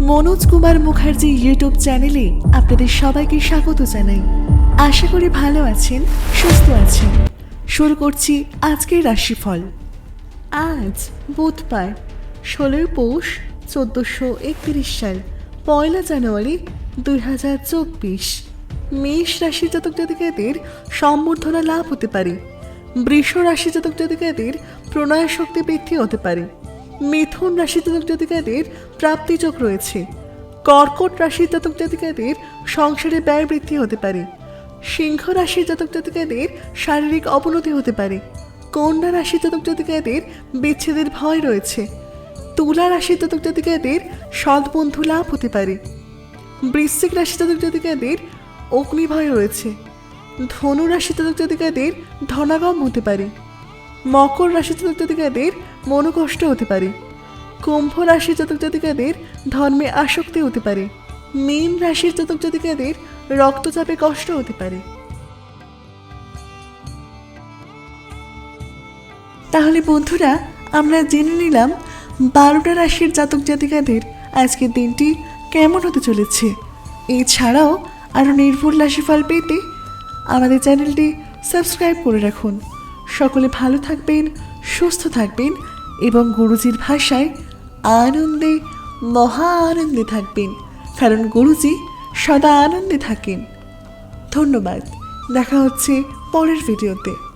Manoj Kumar Mukherjee YouTube চ্যানেলে আপনাদের সবাইকে স্বাগত জানাই। আশা করি ভালো আছেন, সুস্থ আছেন। শুরু করছি আজকের রাশিফল। আজ বুধবার, ষোলোই পৌষ, চোদ্দোশো একত্রিশ সাল, পয়লা জানুয়ারি দুই হাজার চব্বিশ। মেষ রাশি জাতক জাতিকাদের সম্বর্ধনা লাভ হতে পারে। বৃষ রাশি জাতক জাতিকাদের প্রণয় শক্তি বৃদ্ধি হতে পারে। মিথুন রাশি জাতক জাতিকাদের প্রাপ্তিযোগ রয়েছে। কর্কট রাশি জাতক জাতিকাদের সংসারে ব্যয় বৃদ্ধি হতে পারে। সিংহ রাশি জাতক জাতিকাদের শারীরিক অবনতি হতে পারে। কন্যা রাশি জাতক জাতিকাদের বিচ্ছেদের ভয় রয়েছে। তুলা রাশি জাতক জাতিকাদের সৎবন্ধু লাভ হতে পারে। বৃশ্চিক রাশি জাতক জাতিকাদের অগ্নিভয় রয়েছে। ধনু রাশি জাতক জাতিকাদের ধনাগম হতে পারে। মকর রাশি জাতক জাতিকাদের মনোকষ্ট হতে পারে। কুম্ভ রাশির জাতক জাতিকাদের ধর্মে আসক্তি হতে পারে। মীন রাশির জাতক জাতিকাদের রক্তচাপে কষ্ট হতে পারে। তাহলে বন্ধুরা, আমরা জেনে নিলাম বারোটা রাশির জাতক জাতিকাদের আজকের দিনটি কেমন হতে চলেছে। এছাড়াও আরও নির্ভুল রাশিফল পেতে আমাদের চ্যানেলটি সাবস্ক্রাইব করে রাখুন। সকলে ভালো থাকবেন সুস্থ থাকবেন এবং গুরুজির ভাষায় আনন্দে, মহা আনন্দে থাকবেন। কারণ গুরুজি সদা আনন্দে থাকেন। ধন্যবাদ। দেখা হচ্ছে পরের ভিডিওতে।